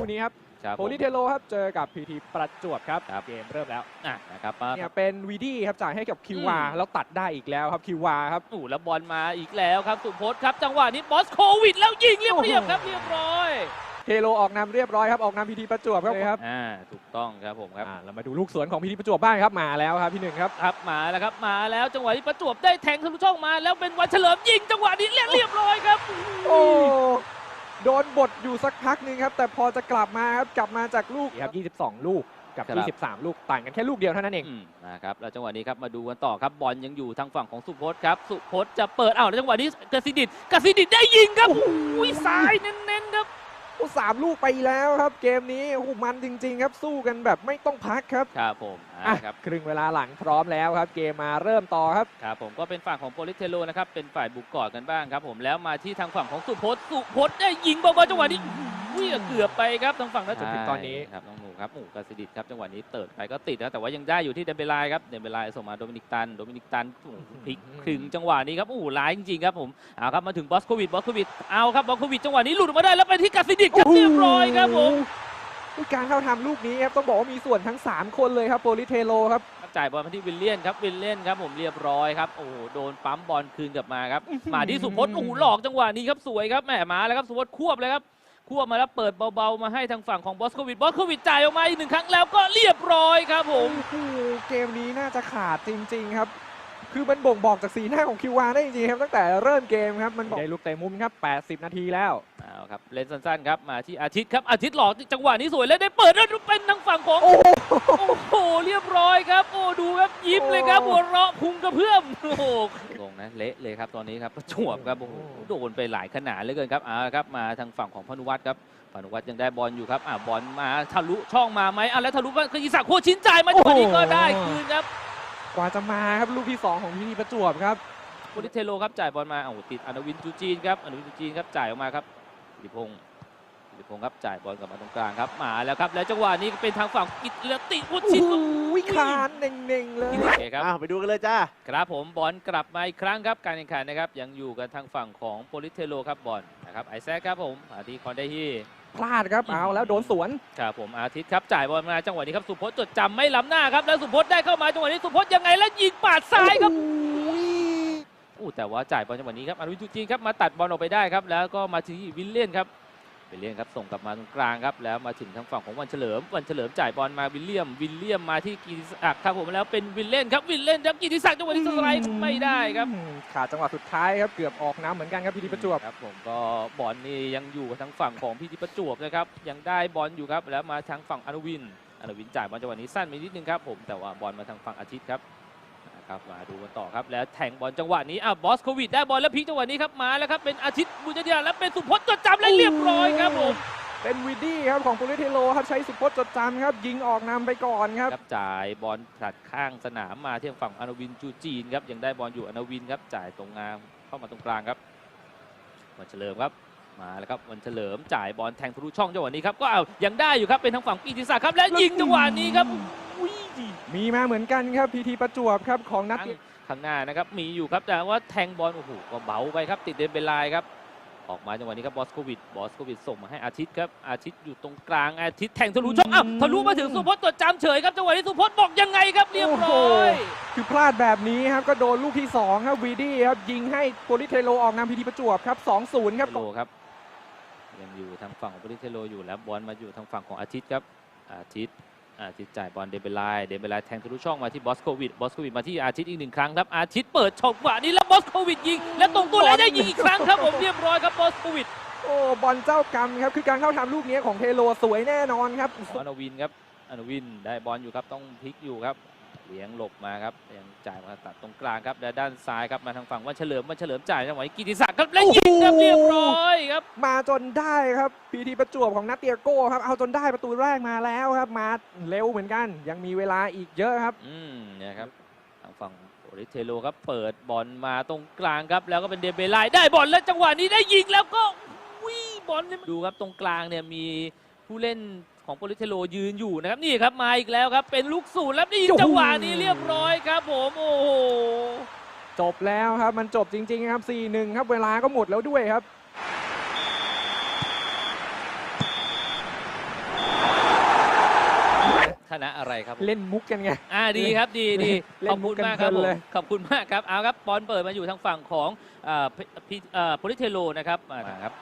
คู่นี้ครับครับโพผมลิเทโลครับเจอกับพีทีประจวบครับครับเกมเริ่มแล้วอะนะครับมาเนี่ยเป็นวีดี้ครับจ่ายให้กับคิววาอืมแล้วตัดได้อีกแล้วครับคิววาครับอู้แล้วบอลมาอีกแล้วครับสุพจน์ครับจังหวะนี้บอสโควิดแล้วยิงเรียบเรียบๆครับเรียบร้อยเทโลออกนำเรียบร้อยครับออกนำพีทีประจวบครับเลยครับอ่าถูกต้องครับผมครับอ่าเรามาดูลูกสวนของพีทีประจวบบ้างครับมาแล้วครับพี่หนึ่งครับครับมาแล้วครับมาแล้วจังหวะที่ประจวบได้แทงทะลุช่องมา แล้วเป็นวันเฉลิมยิงจังหวะนี้เรียบเรียบร้อยครับ โอ้ โดนบดอยู่สักพักหนึงครับ แต่พอจะกลับมาครับกลับมาจากลูกครับ 22 ลูกกับครับ23 ลูกต่างกันแค่ลูกเดียวเท่านั้นเอง อืมนะครับแล้วจังหวะนี้ครับมาดูกันต่อครับบอลยังอยู่ทางฝั่งของสุพจน์ครับ สุพจน์จะเปิดอ้าวแล้วจังหวะนี้กสิดิตกสิดิตได้ยิงครับอุ้ยซ้ายเน้นๆครับโอ้ สามลูกไปแล้วครับ เกมนี้โอ้โหมันจริง ๆ ครับสู้กันแบบไม่ต้องพักครับครับผมอะอ่าครับครึ่งเวลาหลังพร้อมแล้วครับ เกมมาเริ่มต่อครับครับผมก็เป็นฝั่งของโปลิเทโลนะครับเป็นฝ่ายบุกก่อนกันบ้างครับ ผมแล้วมาที่ทางฝั่งของสุพจน์สุพจน์ได้ยิงเบาๆจังหวะนี้ อุ้ยเกือบไปครับทางฝั่งนักจนถึงตอนนี้ครับน้องหนูครับหมูกสิดิตครับจังหวะนี้เติร์ดไปก็ติดนะแต่ว่ายังได้อยู่ที่เดมเบลายครับเดมเบลายส่งมาโดมินิกตันโดมินิกตันโอ้โหพลิกถึงจังหวะนี้ครับโอ้โหร้ายจริงๆครับผมเอาครับมาถึงบอสโควิดบอสโควิดเอาครับบอสโควิดจังหวะนี้หลุดออกมาได้แล้วไปที่กสิดิตครับเรียบร้อยครับผมโอ้โหการเข้าทำลูกนี้ครับต้องบอกว่ามีส่วนทั้ง 3 คนเลยครับโปลิเทโลครับจ่ายบอลมาที่วิลเลียนครับวิลเลียนครับผมเรียบร้อยครับโอ้โหโดนปั๊มบอลคืนกลับมาครับมาที่สุพจน์โอ้โหหลอกจังหวะนี้ครับสวยครับแหมมาแล้วครับสุพจน์ควบเลยครับ ควมาแล้วเปิดเบาๆ มาให้ทางฝั่งของบอสโควิดบอสโควิดจ่ายออกมาอีกหนึ่งครั้งแล้วก็เรียบร้อยครับผมโอ้โหเกมนี้น่าจะขาดจริง ๆ ครับ คือมันบ่งบอกจากสีหน้าของคิววาได้จริงๆครับ ตั้งแต่เริ่มเกมครับ มันได้ลูกเตะมุมครับ 80 นาทีแล้วเอาครับเล่นสั้นๆครับมาที่อาทิตย์ครับอาทิตย์หลอกจังหวะนี้สวยแล้วได้เปิดแล้วเป็นทางฝั่งของโอ้โหเรียบร้อย ครับโอ้หัวเราะพุงกระเพื่อมโอ้โหลงนะเละเลยครับตอนนี้ครับประจวบครับโอ้โหโดนไปหลายขนาดเหลือเกินครับเอาละครับมาทางฝั่งของพานุวัฒน์ครับพานุวัฒน์ยังได้บอลอยู่ครับอ่าบอลมาทะลุช่องมาไหมอะแล้วทะลุมาคืออีสักโคชินจ่ายมาจังหวะนี้ก็ได้คืนครับกว่าจะมาครับลูกที่ 2 ของพีทีประจวบครับโปลิเทโลครับจ่ายบอลมาเอาติดอนุวินจูจีนครับอนุวินจูจีนครับจ่ายออกมาครับสิริพงศ์สิริพงศ์ครับจ่ายบอลกลับมาตรงกลางครับมาแล้วครับแล้วจังหวะนี้เป็นทางฝั่งกิตเลติวุฒิโอ้ชินโห คานเน่งๆเลยโอเคครับ อ้าวไปดูกันเลยจ้าครับผมบอลกลับมาอีกครั้งครับการแข่งขันนะครับยังอยู่กันทางฝั่งของโปลิเทโลครับบอลนะครับไอแซคครับผมอาทิตย์คอนได้ที่พลาดครับเอาแล้วโดนสวนครับผมอาทิตย์ครับจ่ายบอลมาจังหวะนี้ครับสุพจน์จดจำไม่ล้ำหน้าครับแล้วสุพจน์ได้เข้ามาจังหวะนี้สุพจน์ยังไงแล้วยิงปาดซ้ายครับโอ้ยอู้แต่ว่าจ่ายบอลจังหวะนี้ครับอนุวินจูจีนครับมาตัดบอลออกไปได้ครับแล้วก็มาที่วิลเลียนครับ วิลเลียนครับส่งกลับมาตรงกลางครับแล้วมาถึงทางฝั่งของวันเฉลิม วันเฉลิมจ่ายบอลมาวิลเลียม วิลเลียมมาที่กีติศักดิ์ครับผมแล้วเป็นวิลเลียนครับวิลเลียนครับกีติศักดิ์จังหวะนี้สไลด์ไม่ได้ครับขาดจังหวะสุดท้ายครับเกือบออกน้ำเหมือนกันครับพีทีประจวบครับผมก็บอลนี่ยังอยู่กับทางฝั่งของพิธีประจวบนะครับยังได้บอลอยู่ครับแล้วมาทางฝั่งอนุวินอนุวินจ่ายบอลจังหวะนี้สั้นไปนิดนึงครับผมแต่ว่าบอลมาทางฝั่งอาทิตย์ครับนะ ครับมาดูกันต่อครับแล้วแทงบอลจังหวะนี้อะบอสโควิดได้บอลแล้วพลิกจังหวะนี้ครับมาแล้วครับเป็นอาทิตย์บุญญาติแล้วเป็นสุพจน์จดจำและเรียบร้อยครับผมเป็นวีดี้ครับของโปลิเทโลครับใช้สุพจน์จดจำครับ ยิงออกนำไปก่อนครับครับจ่ายบอลผลัดข้างสนามมาที่ทางฝั่งอนุวินจูจีนครับยังได้บอลอยู่อนุวินครับจ่ายตรงงามเข้ามาตรงกลางครับวันเฉลิมครับมาแล้วครับวันเฉลิมจ่ายบอลแทงทะลุช่องจังหวะนี้ครับก็เอายังได้อยู่ครับเป็นทางฝั่งกีติศักดิ์ครับและยิงจังหวะนี้ครับอุ้ย มีมาเหมือนกันครับพีทีประจวบครับของนัดข้างข้างหน้านะครับมีอยู่ครับแต่ว่าแทงบอลโอ้โหก็เบาไปครับ ติดเดนเบลไลครับ ออกมาจังหวะนี้ครับบอสโควิดบอสโควิดส่งมาให้อาทิตย์ครับอาทิตย์อยู่ตรงกลางอาทิตย์แทงทะลุช่องอ้าวทะลุมาถึงสุพจน์ตรวจจำเฉยครับจังหวะนี้สุพจน์บอกยังไงครับเรียบร้อยคือพลาดแบบนี้ครับก็โดนลูกที่2ครับวีดี้ครับยิงให้โปลิเทโลออกนำพีทีประจวบครับ2-0ครับเทโลครับยังอยู่ทางฝั่งของบริเทโลอยู่แล้วบอลมาอยู่ทางฝั่งของอาทิตย์ครับอาทิตย์อา ทิตย์จ่ายบอลเดเบลไลเดเบลไลแทงทะลุช่องมาที่บอสโควิด บอสโควิดมาที่อาทิตย์อีกหนึ่งครั้งครับ อาทิตย์เปิดช่องขวานี้แล้วบอสโควิดยิง และตรงตัวแล้วได้ยิงอีกครั้งครับผมเรียบร้อยครับบอสโควิด โอ้บอลเจ้ากรรมครับคือการเข้าทำลูกนี้ของเทโลสวยแน่นอนครับของอนุวินครับอนุวินได้บอลอยู่ครับต้องพลิกอยู่ครับ เลี้ยงหลบมาครับยังจ่ายมาตัดตรงกลางครับและด้านซ้ายครับมาทางฝั่งวันเฉลิมวันเฉลิมจ่ายจังหวะนี้กิติศักดิ์ครับและยิงครับเรียบร้อยครับ มาจนได้ครับพีทีประจวบของนัดเตียโก้ครับเอาจนได้ประตูแรกมาแล้วครับ มาเร็วเหมือนกัน ยังมีเวลาอีกเยอะครับ อืมเนี่ยครับทางฝั่งโอริเทโลครับเปิดบอลมาตรงกลางครับ แล้วก็เป็นเดเบไลได้บอลแล้วจังหวะนี้ได้ยิงแล้วก็วิ่บอลเนี่ยดูครับตรงกลางเนี่ยมีผู้เล่น ของโปลิเทโลยืนอยู่นะครับนี่ครับมาอีกแล้วครับ เป็นลูกสูตรแล้วนี่จังหวะนี้เรียบร้อยครับผมโอ้โหจบแล้วครับมันจบจริง ๆ ครับ 4-1 ครับเวลาก็หมดแล้วด้วยครับคณะอะไรครับ เล่นมุกกันไง อ่าดีครับดีดีขอบคุณมากครับผมขอบคุณมากครับเอาครับบอลเปิดมาอยู่ทางฝั่งของพิโพลิเทโลนะครับนะครับ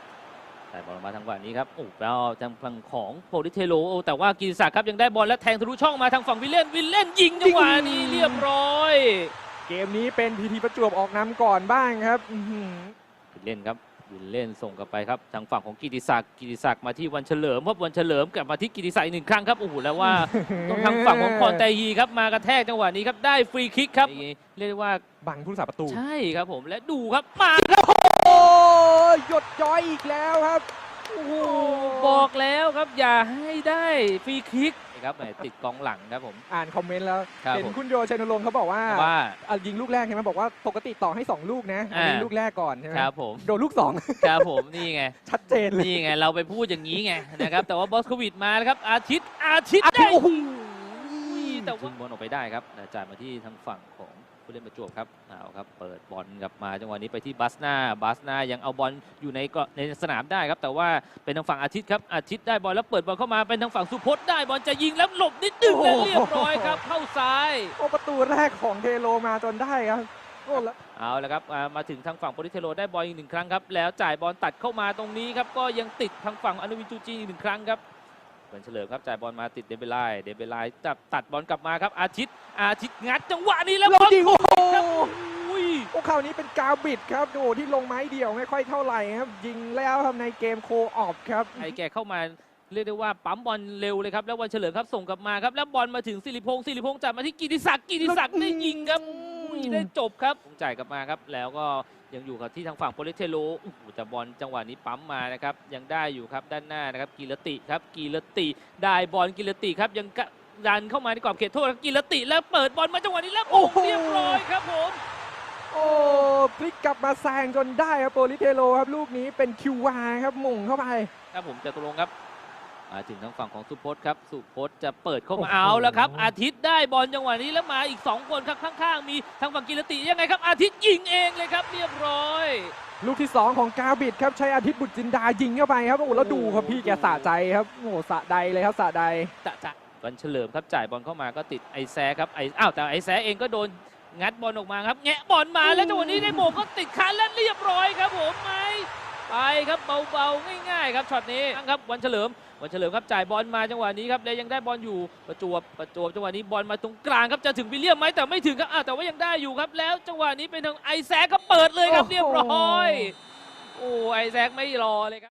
แต่บอลมาทางฝั่งนี้ครับโอ้แล้วทางฝั่งของโพลิเทโลโอ้แต่ว่ากีศักดิ์ครับยังได้บอลและแทงทะลุช่องมาทางฝั่งวิลเล่นวิลเล่นยิงจังหวะนี้เรียบร้อย เกมนี้เป็นพีทีประจวบออกนำก่อนบ้างครับอื้อหือวิลเล่นครับวิลเล่นส่งกลับไปครับทางฝั่งของกิติศักดิ์กิติศักดิ์มาที่วันเฉลิมครับวันเฉลิมกลับมาที่กิติศักดิ์อีกหนึ่งครั้งครับโอ้โหแล้วว่าต้องทางฝั่งของพรแตยีครับมากระแทกจังหวะนี้ครับได้ฟรีคิกครับเรียกได้ว่าบังผู้สาประตูใช่ครับผมและดูครับมาโอ้ยหย ดย้อยอีกแล้วครับโอ้โหบอกแล้วครับอย่าให้ได้ฟรีคิกนะครับแหมติดกองหลังครับผม อ่านคอมเมนต์แล้ว ครับเห็นผม คุณโยชัยนรงค์เขาบอกว่าว่า อะยิงลูกแรกใช่ไหมบอกว่าปกติต่อให้ 2 ลูกนะอันนี้อ่าลูกแรกก่อนใช่ไหมครับผมโดนลูก 2 ครับผมนี่ไง ชัดเจนเลยนี่ไงเราไปพูดอย่างนี้ไงนะครับ แต่ว่าบอสโควิดมาแล้วครับ อาทิตย์อาทิตย์อาทิตได้ย์โอ้โห แต่ว่าบอลออกไปได้ครับแต่จ่ายมาที่ทางฝั่งของ ผู้เล่นประจวบครับเอาครับเปิดบอลกลับมาจังหวะนี้ไปที่บัสนาบัสนายังเอาบอลอยู่ในเกาะในสนามได้ครับ แต่ว่าเป็นทางฝั่งอาทิตย์ครับอาทิตย์ได้บอลแล้วเปิดบอลเข้ามาเป็นทางฝั่งสุพจน์ได้บอลจะยิงแล้วหลบนิดนึงแล้วเรียบร้อยครับเข้าซ้ายโอ้ประตูแรกของเทโลมาจนได้ครับโอ้แล้วเอาละครับอ่ามาถึงทางฝั่งโปริเทโรได้บอลอีกหนึ่งครั้งครับแล้วจ่ายบอลตัดเข้ามาตรงนี้ครับก็ยังติดทางฝั่งอนุวินจูจีอีกหนึ่งครั้งครับ เป็นเฉลิมครับจ่ายบอลมาติดเดเบลไลเดเบลไลจับตัดบอลกลับมาครับอาทิตย์อาทิตย์งัดจังหวะนี้แล้วแล้วยิงโอ้โหครับอุ้ยโอ้คราวนี้เป็นกาวบิดครับโอ้โหที่ลงไม้เดี่ยวไม่ค่อยเท่าไหร่ครับ ยิงแล้วครับในเกมโคออฟครับไอ้แกเข้ามาเรียกได้ว่าปั๊มบอลเร็วเลยครับแล้ววันเฉลิมครับส่งกลับมาครับแล้วบอลมาถึงสิริพงษ์สิริพงษ์จับมาที่กิติศักดิ์กิติศักดิ์ได้ยิงครับอุ้ ยได้จบครับจ่ายกลับมาครับ แล้วก็ยังอยู่กับที่ทางฝั่งโปลิเทโลโอ้โหแต่บอลจังหวะนี้ปั๊มมานะครับ ยังได้อยู่ครับด้านหน้านะครับกีรติครับกีรติ ได้บอลกีรติครับยังกะดันเข้ามาในกรอบเขตโทษครับกีรติแล้วเปิดบอลมาจังหวะนี้แล้วโอ้โหเรียบร้อยครับผมโอ้พลิกกลับมาแซงจนได้ครับโปลิเทโลครับลูกนี้เป็นคิววาครับหม่งเข้าไปครับผมจะตกลงครับ มาถึงทางฝั่งของสุพจน์ครับ สุพจน์จะเปิดเข้ามาโอ้โหเอาแล้วครับ อาทิตย์ได้บอลจังหวะนี้แล้วมาอีก 2 คนครับข้างๆ มีทางฝั่งกีรติยังไงครับ อาทิตย์ยิงเองเลยครับเรียบร้อย ลูกที่ 2 ของกาบิดครับใช้อาทิตย์บุตรจินดายิงเข้าไปครับโอ้โหแล้วดูครับพี่แกสะใจครับโอ้โหสะใดเลยครับสะใดจะจะวันเฉลิมครับจ่ายบอลเข้ามาก็ติดไอแซะครับไออ้าวแต่ไอแซะเองก็โดนงัดบอลออกมาครับแงะบอลมาแล้วจังหวะนี้ได้โมงก็ติดคันและเรียบร้อยครับผมไหมไปครับเบาๆง่ายๆ ครับช็อตนี้ครับวันเฉลิม วันเฉลิมครับจ่ายบอลมาจังหวะนี้ครับแล้วยังได้บอลอยู่ประจวบประจวบจังหวะนี้บอลมาตรงกลางครับจะถึงวิลเลียมไหมแต่ไม่ถึงครับอ้าวแต่ว่ายังได้อยู่ครับ แล้วจังหวะนี้เป็นทางไอแซกก็เปิดเลยครับเรียบร้อยโอ้ไอแซกไม่รอเลยครับ